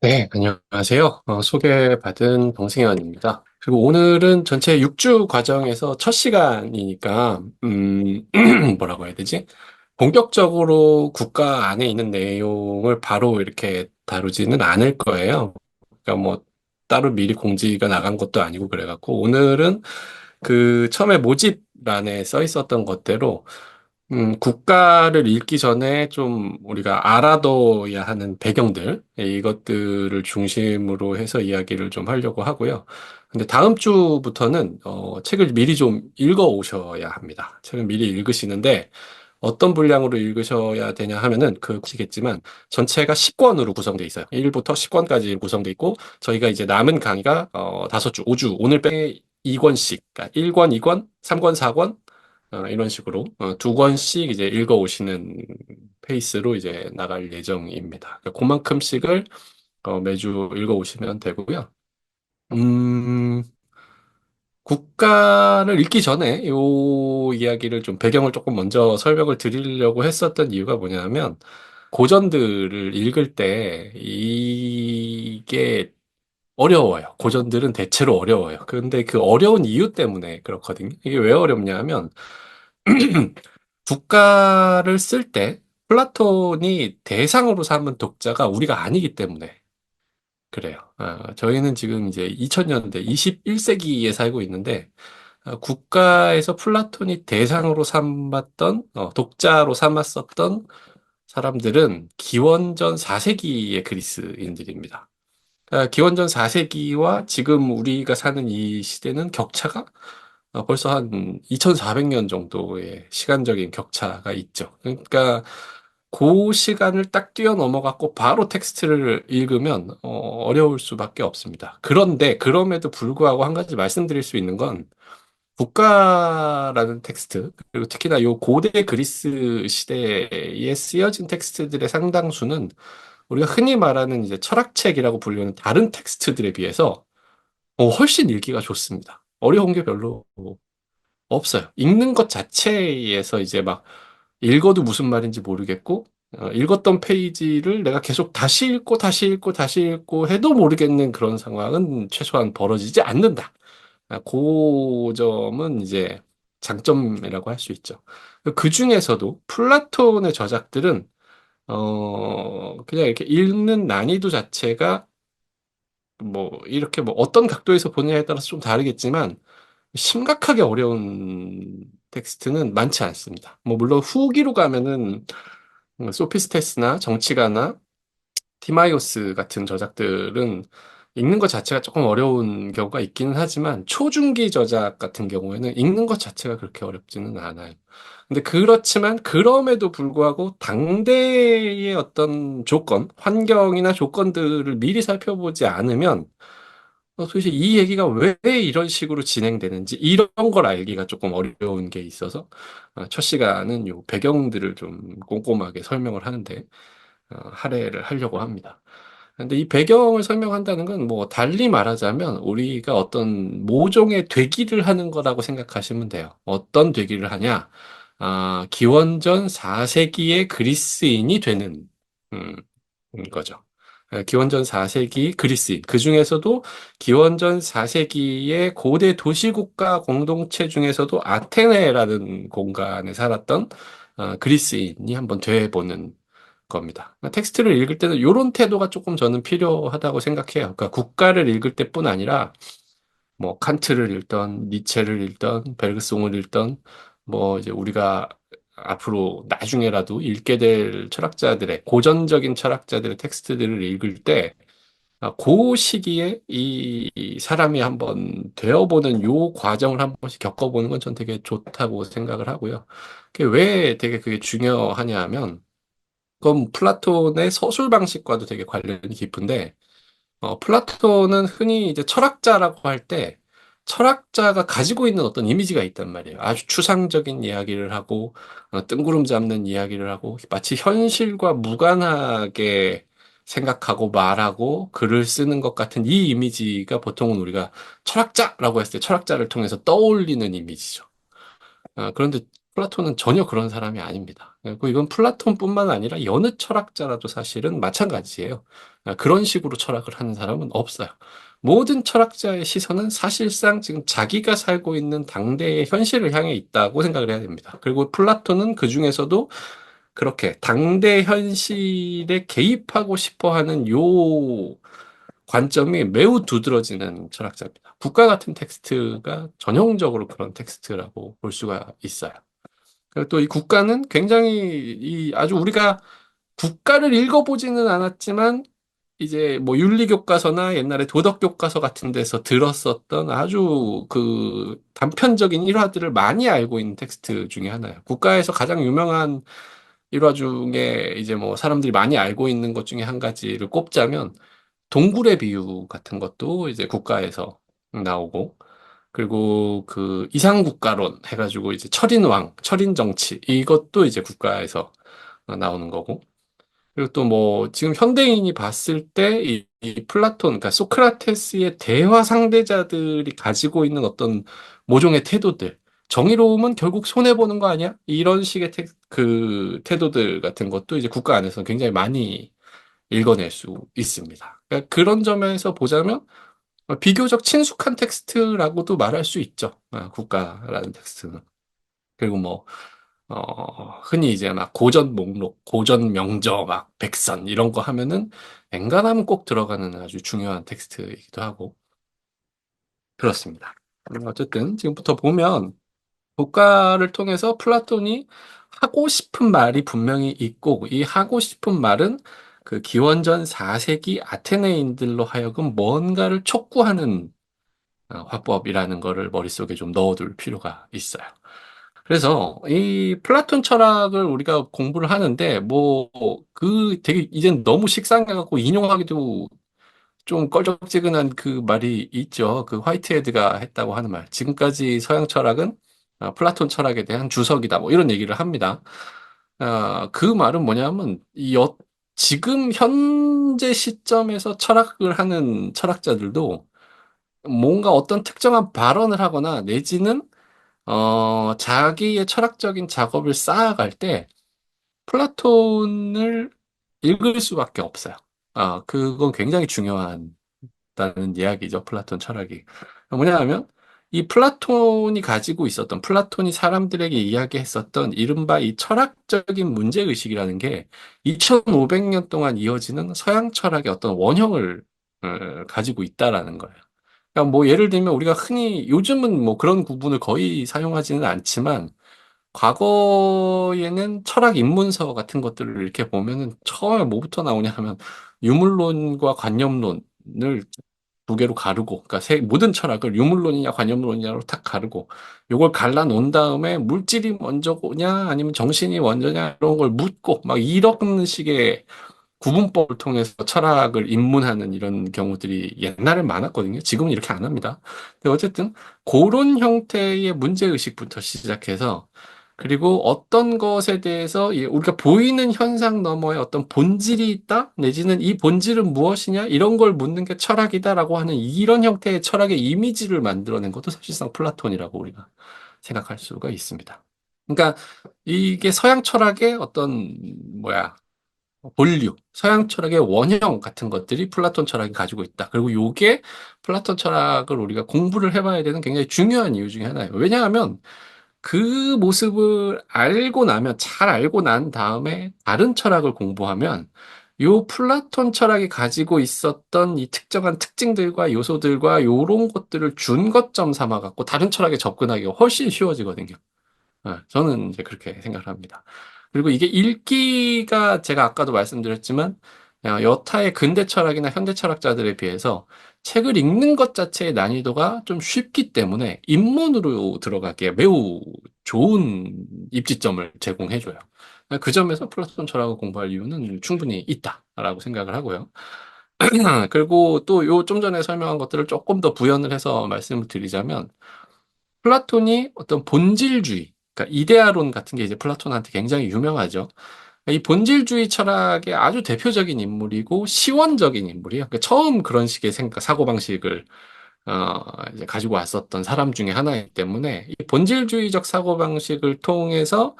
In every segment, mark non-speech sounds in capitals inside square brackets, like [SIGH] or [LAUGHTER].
네, 안녕하세요. 어, 소개받은 동승현입니다. 그리고 오늘은 전체 6주 과정에서 첫 시간이니까, 음, [CLEARS THROAT] 뭐라고 해야 되지? 본격적으로 국가 안에 있는 내용을 바로 이렇게 다루지는 않을 거예요. 그러니까 뭐, 따로 미리 공지가 나간 것도 아니고 그래갖고, 오늘은 그 처음에 모집란에 써 있었던 것대로 음, 국가를 읽기 전에 좀 우리가 알아둬야 하는 배경들, 예, 이것들을 중심으로 해서 이야기를 좀 하려고 하고요. 근데 다음 주부터는, 어, 책을 미리 좀 읽어 오셔야 합니다. 책을 미리 읽으시는데, 어떤 분량으로 읽으셔야 되냐 하면은, 그, 보시겠지만, 전체가 10권으로 구성되어 있어요. 1부터 10권까지 구성되어 있고, 저희가 이제 남은 강의가, 어, 5주, 5주, 오늘 빼 2권씩, 그러니까 1권, 2권, 3권, 4권, 어, 이런 식으로 어, 두 권씩 이제 읽어 오시는 페이스로 이제 나갈 예정입니다. 그러니까 그만큼씩을 어, 매주 읽어 오시면 되고요. 음, 국가를 읽기 전에 요 이야기를 좀 배경을 조금 먼저 설명을 드리려고 했었던 이유가 뭐냐면 고전들을 읽을 때 이게 어려워요. 고전들은 대체로 어려워요. 그런데 그 어려운 이유 때문에 그렇거든요. 이게 왜 어렵냐 하면 [CLEARS THROAT] 국가를 쓸 때 플라톤이 대상으로 삼은 독자가 우리가 아니기 때문에 그래요. 아, 저희는 지금 이제 2000년대, 21세기에 살고 있는데 아, 국가에서 플라톤이 대상으로 삼았던 어, 독자로 삼았었던 사람들은 기원전 4세기의 그리스인들입니다. 아, 기원전 4세기와 지금 우리가 사는 이 시대는 격차가 어, 벌써 한 2400년 정도의 시간적인 격차가 있죠. 그러니까 그 시간을 딱 뛰어넘어갖고 바로 텍스트를 읽으면 어, 어려울 수밖에 없습니다. 그런데 그럼에도 불구하고 한 가지 말씀드릴 수 있는 건 국가라는 텍스트, 그리고 특히나 요 고대 그리스 시대에 쓰여진 텍스트들의 상당수는 우리가 흔히 말하는 이제 철학책이라고 불리는 다른 텍스트들에 비해서 어, 훨씬 읽기가 좋습니다. 어려운 게 별로 없어요. 읽는 것 자체에서 이제 막 읽어도 무슨 말인지 모르겠고, 어, 읽었던 페이지를 내가 계속 다시 읽고 다시 읽고 다시 읽고 해도 모르겠는 그런 상황은 최소한 벌어지지 않는다. 아, 그 점은 이제 장점이라고 할 수 있죠. 그 중에서도 플라톤의 저작들은 어 그냥 이렇게 읽는 난이도 자체가 뭐 이렇게 뭐 어떤 각도에서 보느냐에 따라서 좀 다르겠지만 심각하게 어려운 텍스트는 많지 않습니다. 뭐 물론 후기로 가면은 뭐 소피스테스나 정치가나 티마이오스 같은 저작들은 읽는 것 자체가 조금 어려운 경우가 있기는 하지만 초중기 저작 같은 경우에는 읽는 것 자체가 그렇게 어렵지는 않아요. 근데 그렇지만 그럼에도 불구하고 당대의 어떤 조건, 환경이나 조건들을 미리 살펴보지 않으면 어, 도대체 이 얘기가 왜 이런 식으로 진행되는지 이런 걸 알기가 조금 어려운 게 있어서 어, 첫 시간은 요 배경들을 좀 꼼꼼하게 설명을 하는데 어, 할애를 하려고 합니다. 근데 이 배경을 설명한다는 건 뭐 달리 말하자면 우리가 어떤 모종의 되기를 하는 거라고 생각하시면 돼요. 어떤 되기를 하냐? 아, 기원전 4세기의 그리스인이 되는 음, 거죠. 예, 기원전 4세기 그리스인, 그 중에서도 기원전 4세기의 고대 도시국가 공동체 중에서도 아테네라는 공간에 살았던 어, 그리스인이 한번 돼보는 겁니다. 그러니까 텍스트를 읽을 때는 이런 태도가 조금 저는 필요하다고 생각해요. 그러니까 국가를 읽을 때뿐 아니라 뭐 칸트를 읽던 니체를 읽던 벨그송을 읽던 뭐 이제 우리가 앞으로 나중에라도 읽게 될 철학자들의 고전적인 철학자들의 텍스트들을 읽을 때 아, 그 시기에 이 사람이 한번 되어보는 요 과정을 한 번씩 겪어보는 건 전 되게 좋다고 생각을 하고요. 왜 되게 그게 중요하냐 하면 그건 플라톤의 서술 방식과도 되게 관련이 깊은데 어, 플라톤은 흔히 이제 철학자라고 할 때 철학자가 가지고 있는 어떤 이미지가 있단 말이에요. 아주 추상적인 이야기를 하고 어, 뜬구름 잡는 이야기를 하고 마치 현실과 무관하게 생각하고 말하고 글을 쓰는 것 같은 이 이미지가 보통은 우리가 철학자라고 했을 때 철학자를 통해서 떠올리는 이미지죠. 어, 그런데 플라톤은 전혀 그런 사람이 아닙니다. 그리고 이건 플라톤뿐만 아니라 여느 철학자라도 사실은 마찬가지예요. 아, 그런 식으로 철학을 하는 사람은 없어요. 모든 철학자의 시선은 사실상 지금 자기가 살고 있는 당대의 현실을 향해 있다고 생각을 해야 됩니다. 그리고 플라톤은 그 중에서도 그렇게 당대 현실에 개입하고 싶어 하는 요 관점이 매우 두드러지는 철학자입니다. 국가 같은 텍스트가 전형적으로 그런 텍스트라고 볼 수가 있어요. 또 이 국가는 굉장히 이 아주 우리가 국가를 읽어보지는 않았지만 이제 뭐 윤리 교과서나 옛날에 도덕 교과서 같은 데서 들었었던 아주 그 단편적인 일화들을 많이 알고 있는 텍스트 중에 하나예요. 국가에서 가장 유명한 일화 중에 이제 뭐 사람들이 많이 알고 있는 것 중에 한 가지를 꼽자면 동굴의 비유 같은 것도 이제 국가에서 나오고 그리고 그 이상국가론 해가지고 이제 철인왕, 철인정치 이것도 이제 국가에서 나오는 거고 그리고 또 뭐 지금 현대인이 봤을 때이 플라톤, 그러니까 소크라테스의 대화 상대자들이 가지고 있는 어떤 모종의 태도들, 정의로움은 결국 손해 보는 거 아니야? 이런 식의 태, 그 태도들 같은 것도 이제 국가 안에서 굉장히 많이 읽어낼 수 있습니다. 그러니까 그런 점에서 보자면 비교적 친숙한 텍스트라고도 말할 수 있죠. 아, 국가라는 텍스트는. 그리고 뭐 어, 흔히 이제 막 고전 목록, 고전 명저, 막 백선 이런 거 하면은 엔간하면 꼭 들어가는 아주 중요한 텍스트이기도 하고 그렇습니다. 음, 어쨌든 지금부터 보면 국가를 통해서 플라톤이 하고 싶은 말이 분명히 있고 이 하고 싶은 말은 그 기원전 4세기 아테네인들로 하여금 뭔가를 촉구하는 어, 화법이라는 거를 머릿속에 좀 넣어둘 필요가 있어요. 그래서 이 플라톤 철학을 우리가 공부를 하는데 뭐 그 되게 이젠 너무 식상해갖고 인용하기도 좀 껄쩍지근한 그 말이 있죠. 그 화이트헤드가 했다고 하는 말. 지금까지 서양 철학은 아, 플라톤 철학에 대한 주석이다. 뭐 이런 얘기를 합니다. 아, 그 말은 뭐냐면 지금 현재 시점에서 철학을 하는 철학자들도 뭔가 어떤 특정한 발언을 하거나 내지는 어, 자기의 철학적인 작업을 쌓아갈 때 플라톤을 읽을 수밖에 없어요. 아, 그건 굉장히 중요하다는 이야기죠. 플라톤 철학이. 뭐냐 하면 이 플라톤이 가지고 있었던 플라톤이 사람들에게 이야기했었던 이른바 이 철학적인 문제 의식이라는 게 2500년 동안 이어지는 서양 철학의 어떤 원형을 어, 가지고 있다라는 거예요. 그러니까 뭐 예를 들면 우리가 흔히 요즘은 뭐 그런 구분을 거의 사용하지는 않지만 과거에는 철학 입문서 같은 것들을 이렇게 보면은 처음에 뭐부터 나오냐 하면 유물론과 관념론을 두 개로 가르고, 그러니까 세, 모든 철학을 유물론이냐 관념론이냐로 탁 가르고, 요걸 갈라놓은 다음에 물질이 먼저냐 아니면 정신이 먼저냐 이런 걸 묻고 막 이런 식의 구분법을 통해서 철학을 입문하는 이런 경우들이 옛날에 많았거든요. 지금은 이렇게 안 합니다. 근데 어쨌든 그런 형태의 문제 의식부터 시작해서 그리고 어떤 것에 대해서 우리가 보이는 현상 너머에 어떤 본질이 있다? 내지는 이 본질은 무엇이냐? 이런 걸 묻는 게 철학이다라고 하는 이런 형태의 철학의 이미지를 만들어낸 것도 사실상 플라톤이라고 우리가 생각할 수가 있습니다. 그러니까 이게 서양 철학의 어떤 뭐야 본류, 서양 철학의 원형 같은 것들이 플라톤 철학이 가지고 있다. 그리고 요게 플라톤 철학을 우리가 공부를 해봐야 되는 굉장히 중요한 이유 중에 하나예요. 왜냐하면 그 모습을 알고 나면, 잘 알고 난 다음에 다른 철학을 공부하면 요 플라톤 철학이 가지고 있었던 이 특정한 특징들과 요소들과 요런 것들을 준것점 삼아 갖고 다른 철학에 접근하기가 훨씬 쉬워지거든요. 네, 저는 이제 그렇게 생각을 합니다. 그리고 이게 읽기가 제가 아까도 말씀드렸지만 어, 여타의 근대 철학이나 현대 철학자들에 비해서 책을 읽는 것 자체의 난이도가 좀 쉽기 때문에 입문으로 들어가기에 매우 좋은 입지점을 제공해줘요. 그 점에서 플라톤 철학을 공부할 이유는 충분히 있다라고 생각을 하고요. [CLEARS THROAT] 그리고 또 요 좀 전에 설명한 것들을 조금 더 부연을 해서 말씀을 드리자면 플라톤이 어떤 본질주의, 그러니까 이데아론 같은 게 이제 플라톤한테 굉장히 유명하죠. 이 본질주의 철학의 아주 대표적인 인물이고 시원적인 인물이에요. 그러니까 처음 그런 식의 생각, 사고방식을 어, 이제 가지고 왔었던 사람 중에 하나이기 때문에 이 본질주의적 사고방식을 통해서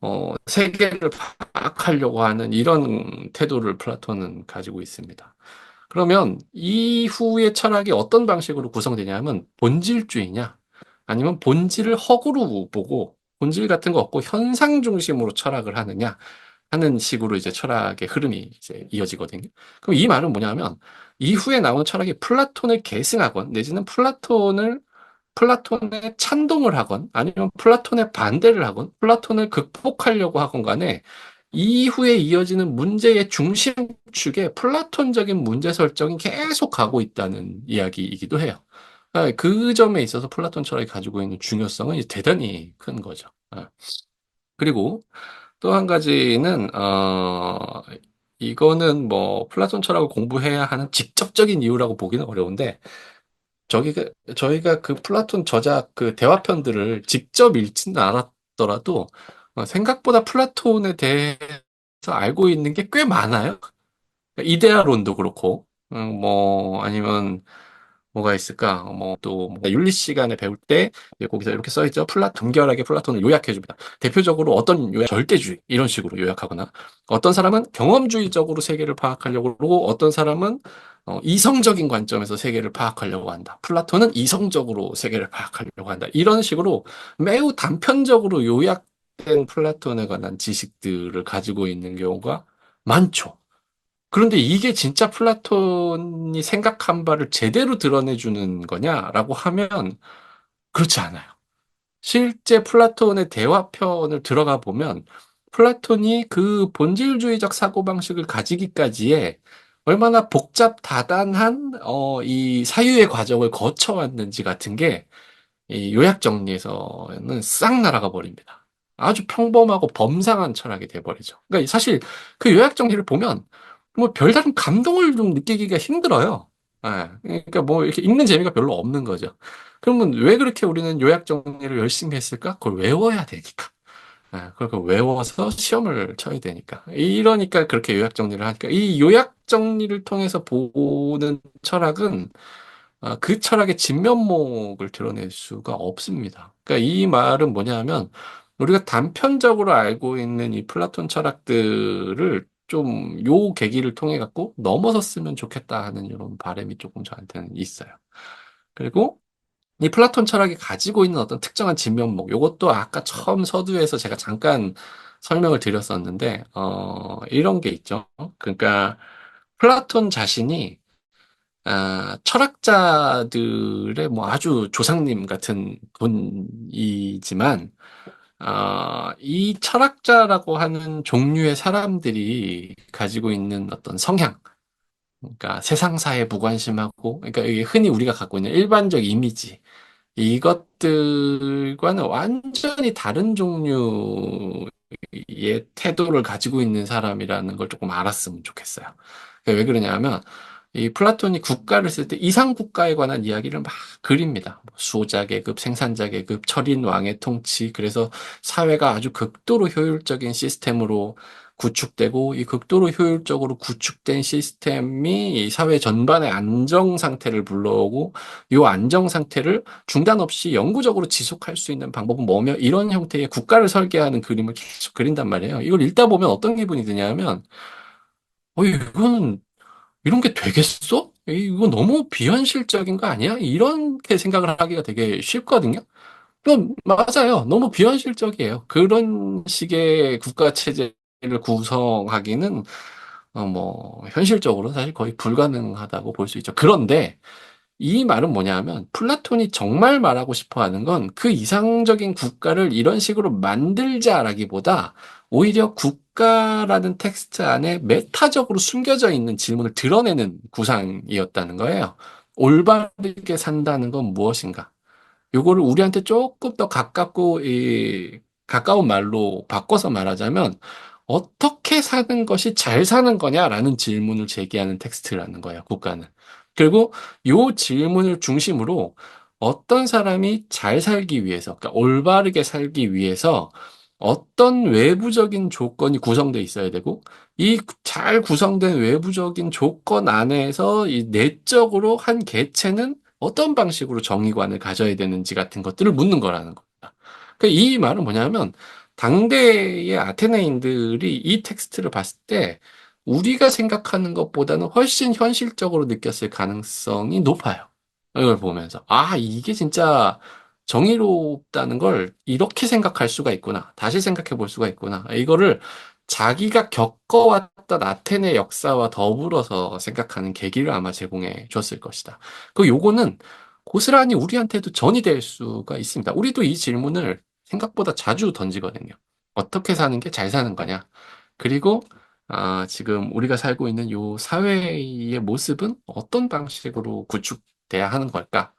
어, 세계를 파악하려고 하는 이런 태도를 플라톤은 가지고 있습니다. 그러면 이후의 철학이 어떤 방식으로 구성되냐면 본질주의냐 아니면 본질을 허구로 보고 본질 같은 거 없고 현상 중심으로 철학을 하느냐 하는 식으로 이제 철학의 흐름이 이제 이어지거든요. 그럼 이 말은 뭐냐면 이후에 나오는 철학이 플라톤을 계승하건 내지는 플라톤을 플라톤에 찬동을 하건 아니면 플라톤의 반대를 하건 플라톤을 극복하려고 하건 간에 이후에 이어지는 문제의 중심축에 플라톤적인 문제 설정이 계속 가고 있다는 이야기이기도 해요. 아, 그 점에 있어서 플라톤 철학이 가지고 있는 중요성은 대단히 큰 거죠. 아. 그리고 또 한 가지는 어 이거는 뭐 플라톤 철학을 공부해야 하는 직접적인 이유라고 보기는 어려운데 저기가 저희가 그 플라톤 저작 그 대화편들을 직접 읽지는 않았더라도 어, 생각보다 플라톤에 대해서 알고 있는 게 꽤 많아요. 이데아론도 그렇고, 음, 뭐 아니면 뭐가 있을까? 뭐 또 윤리 시간에 배울 때 거기서 이렇게 써 있죠. 플라 간결하게 플라톤을 요약해 줍니다. 대표적으로 어떤 요약 절대주의 이런 식으로 요약하거나 어떤 사람은 경험주의적으로 세계를 파악하려고 그러고 어떤 사람은 어, 이성적인 관점에서 세계를 파악하려고 한다. 플라톤은 이성적으로 세계를 파악하려고 한다. 이런 식으로 매우 단편적으로 요약된 플라톤에 관한 지식들을 가지고 있는 경우가 많죠. 그런데 이게 진짜 플라톤이 생각한 바를 제대로 드러내주는 거냐라고 하면 그렇지 않아요. 실제 플라톤의 대화편을 들어가 보면 플라톤이 그 본질주의적 사고방식을 가지기까지의 얼마나 복잡 다단한 어, 이 사유의 과정을 거쳐왔는지 같은 게 이 요약 정리에서는 싹 날아가 버립니다. 아주 평범하고 범상한 철학이 돼버리죠. 그러니까 사실 그 요약 정리를 보면 뭐 별다른 감동을 좀 느끼기가 힘들어요. 예. 그러니까 뭐 이렇게 읽는 재미가 별로 없는 거죠. 그러면 왜 그렇게 우리는 요약 정리를 열심히 했을까? 그걸 외워야 되니까. 예. 그걸 외워서 시험을 쳐야 되니까. 이러니까 그렇게 요약 정리를 하니까 이 요약 정리를 통해서 보는 철학은 아, 그 철학의 진면목을 드러낼 수가 없습니다. 그러니까 이 말은 뭐냐면 우리가 단편적으로 알고 있는 이 플라톤 철학들을 좀 요 계기를 통해 갖고 넘어섰으면 좋겠다 하는 이런 바람이 조금 저한테는 있어요. 그리고 이 플라톤 철학이 가지고 있는 어떤 특정한 진면목, 요것도 아까 처음 서두에서 제가 잠깐 설명을 드렸었는데, 어, 이런 게 있죠. 그러니까 플라톤 자신이 아, 철학자들의 뭐 아주 조상님 같은 분이지만 어, 이 철학자라고 하는 종류의 사람들이 가지고 있는 어떤 성향, 그러니까 세상사에 무관심하고, 그러니까 이게 흔히 우리가 갖고 있는 일반적 이미지, 이것들과는 완전히 다른 종류의 태도를 가지고 있는 사람이라는 걸 조금 알았으면 좋겠어요. 그러니까 왜 그러냐면, 이 플라톤이 국가를 쓸 때 이상 국가에 관한 이야기를 막 그립니다. 뭐 수호자 계급, 생산자 계급, 철인 왕의 통치. 그래서 사회가 아주 극도로 효율적인 시스템으로 구축되고 이 극도로 효율적으로 구축된 시스템이 이 사회 전반의 안정 상태를 불러오고 이 안정 상태를 중단 없이 영구적으로 지속할 수 있는 방법은 뭐며 이런 형태의 국가를 설계하는 그림을 계속 그린단 말이에요. 이걸 읽다 보면 어떤 기분이 드냐면 어 이거는 이런 게 되겠어? 이거 너무 비현실적인 거 아니야? 이렇게 생각을 하기가 되게 쉽거든요. 그럼 맞아요. 너무 비현실적이에요. 그런 식의 국가 체제를 구성하기는 어, 뭐 현실적으로 사실 거의 불가능하다고 볼 수 있죠. 그런데 이 말은 뭐냐면 플라톤이 정말 말하고 싶어 하는 건 그 이상적인 국가를 이런 식으로 만들자라기보다 오히려 국 가라는 텍스트 안에 메타적으로 숨겨져 있는 질문을 드러내는 구상이었다는 거예요. 올바르게 산다는 건 무엇인가? 요거를 우리한테 조금 더 가깝고 이 가까운 말로 바꿔서 말하자면 어떻게 사는 것이 잘 사는 거냐라는 질문을 제기하는 텍스트라는 거예요, 국가는. 그리고 요 질문을 중심으로 어떤 사람이 잘 살기 위해서, 그러니까 올바르게 살기 위해서 어떤 외부적인 조건이 구성돼 있어야 되고 이 잘 구성된 외부적인 조건 안에서 이 내적으로 한 개체는 어떤 방식으로 정의관을 가져야 되는지 같은 것들을 묻는 거라는 겁니다. 그러니까 이 말은 뭐냐면 당대의 아테네인들이 이 텍스트를 봤을 때 우리가 생각하는 것보다는 훨씬 현실적으로 느꼈을 가능성이 높아요. 이걸 보면서 아 이게 진짜 정의롭다는 걸 이렇게 생각할 수가 있구나. 다시 생각해 볼 수가 있구나. 이거를 자기가 겪어왔던 아테네 역사와 더불어서 생각하는 계기를 아마 제공해 줬을 것이다. 그 요거는 고스란히 우리한테도 전이 될 수가 있습니다. 우리도 이 질문을 생각보다 자주 던지거든요. 어떻게 사는 게 잘 사는 거냐? 그리고 아, 지금 우리가 살고 있는 요 사회의 모습은 어떤 방식으로 구축돼야 하는 걸까?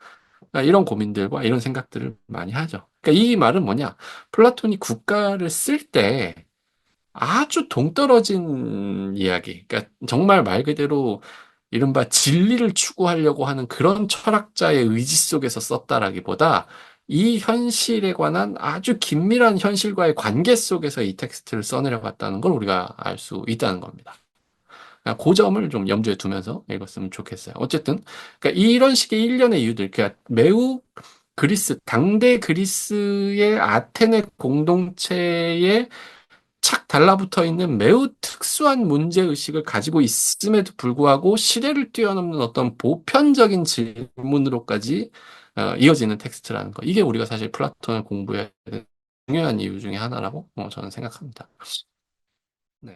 아, 이런 고민들과 이런 생각들을 많이 하죠. 그러니까 이 말은 뭐냐? 플라톤이 국가를 쓸 때 아주 동떨어진 이야기. 그러니까 정말 말 그대로 이른바 진리를 추구하려고 하는 그런 철학자의 의지 속에서 썼다라기보다 이 현실에 관한 아주 긴밀한 현실과의 관계 속에서 이 텍스트를 써내려갔다는 걸 우리가 알 수 있다는 겁니다. 그러니까 그 점을 좀 염두에 두면서 읽었으면 좋겠어요. 어쨌든, 그러니까 이런 식의 일련의 이유들, 그러니까 매우 그리스, 당대 그리스의 아테네 공동체에 착 달라붙어 있는 매우 특수한 문제 의식을 가지고 있음에도 불구하고 시대를 뛰어넘는 어떤 보편적인 질문으로까지 어, 이어지는 텍스트라는 거. 이게 우리가 사실 플라톤을 공부해야 되는 중요한 이유 중에 하나라고 어, 저는 생각합니다.